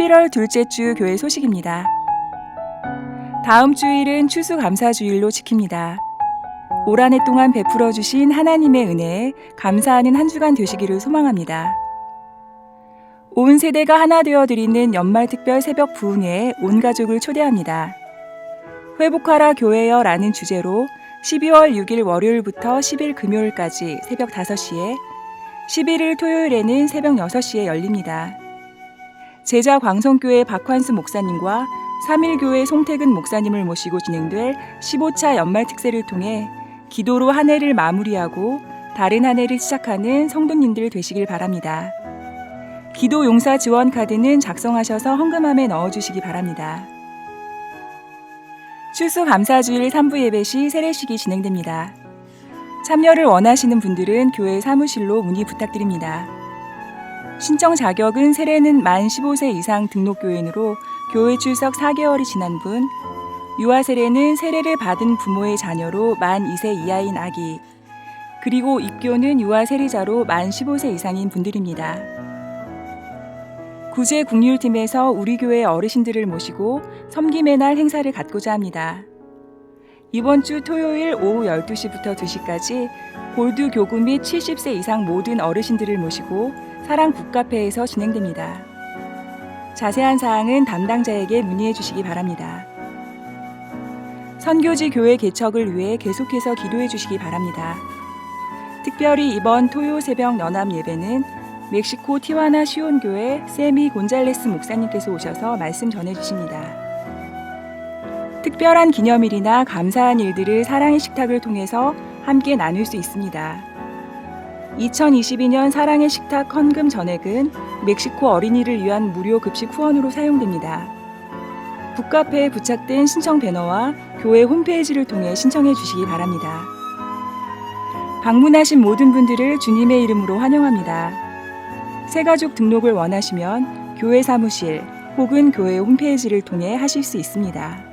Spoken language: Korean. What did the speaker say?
11월 둘째 주 교회 소식입니다. 다음 주일은 추수감사주일로 지킵니다. 올 한 해 동안 베풀어 주신 하나님의 은혜에 감사하는 한 주간 되시기를 소망합니다. 온 세대가 하나 되어 드리는 연말 특별 새벽 부흥회에 온 가족을 초대합니다. 회복하라 교회여 라는 주제로 12월 6일 월요일부터 10일 금요일까지 새벽 5시에 11일 토요일에는 새벽 6시에 열립니다. 제자 광성교회 박환수 목사님과 3일교회 송태근 목사님을 모시고 진행될 15차 연말 특세를 통해 기도로 한 해를 마무리하고 다른 한 해를 시작하는 성도님들 되시길 바랍니다. 기도 용사 지원 카드는 작성하셔서 헌금함에 넣어주시기 바랍니다. 추수 감사주일 3부 예배 시 세례식이 진행됩니다. 참여를 원하시는 분들은 교회 사무실로 문의 부탁드립니다. 신청 자격은 세례는 만 15세 이상 등록 교인으로 교회 출석 4개월이 지난 분, 유아 세례는 세례를 받은 부모의 자녀로 만 2세 이하인 아기, 그리고 입교는 유아 세례자로 만 15세 이상인 분들입니다. 구제 국률팀에서 우리 교회 어르신들을 모시고 섬김의 날 행사를 갖고자 합니다. 이번 주 토요일 오후 12시부터 2시까지 골드 교구 및 70세 이상 모든 어르신들을 모시고 사랑 북카페에서 진행됩니다. 자세한 사항은 담당자에게 문의해 주시기 바랍니다. 선교지 교회 개척을 위해 계속해서 기도해 주시기 바랍니다. 특별히 이번 토요 새벽 연합 예배는 멕시코 티와나 시온교회 세미 곤잘레스 목사님께서 오셔서 말씀 전해 주십니다. 특별한 기념일이나 감사한 일들을 사랑의 식탁을 통해서 함께 나눌 수 있습니다. 2022년 사랑의 식탁 헌금 전액은 멕시코 어린이를 위한 무료 급식 후원으로 사용됩니다. 북카페에 부착된 신청 배너와 교회 홈페이지를 통해 신청해 주시기 바랍니다. 방문하신 모든 분들을 주님의 이름으로 환영합니다. 새가족 등록을 원하시면 교회 사무실 혹은 교회 홈페이지를 통해 하실 수 있습니다.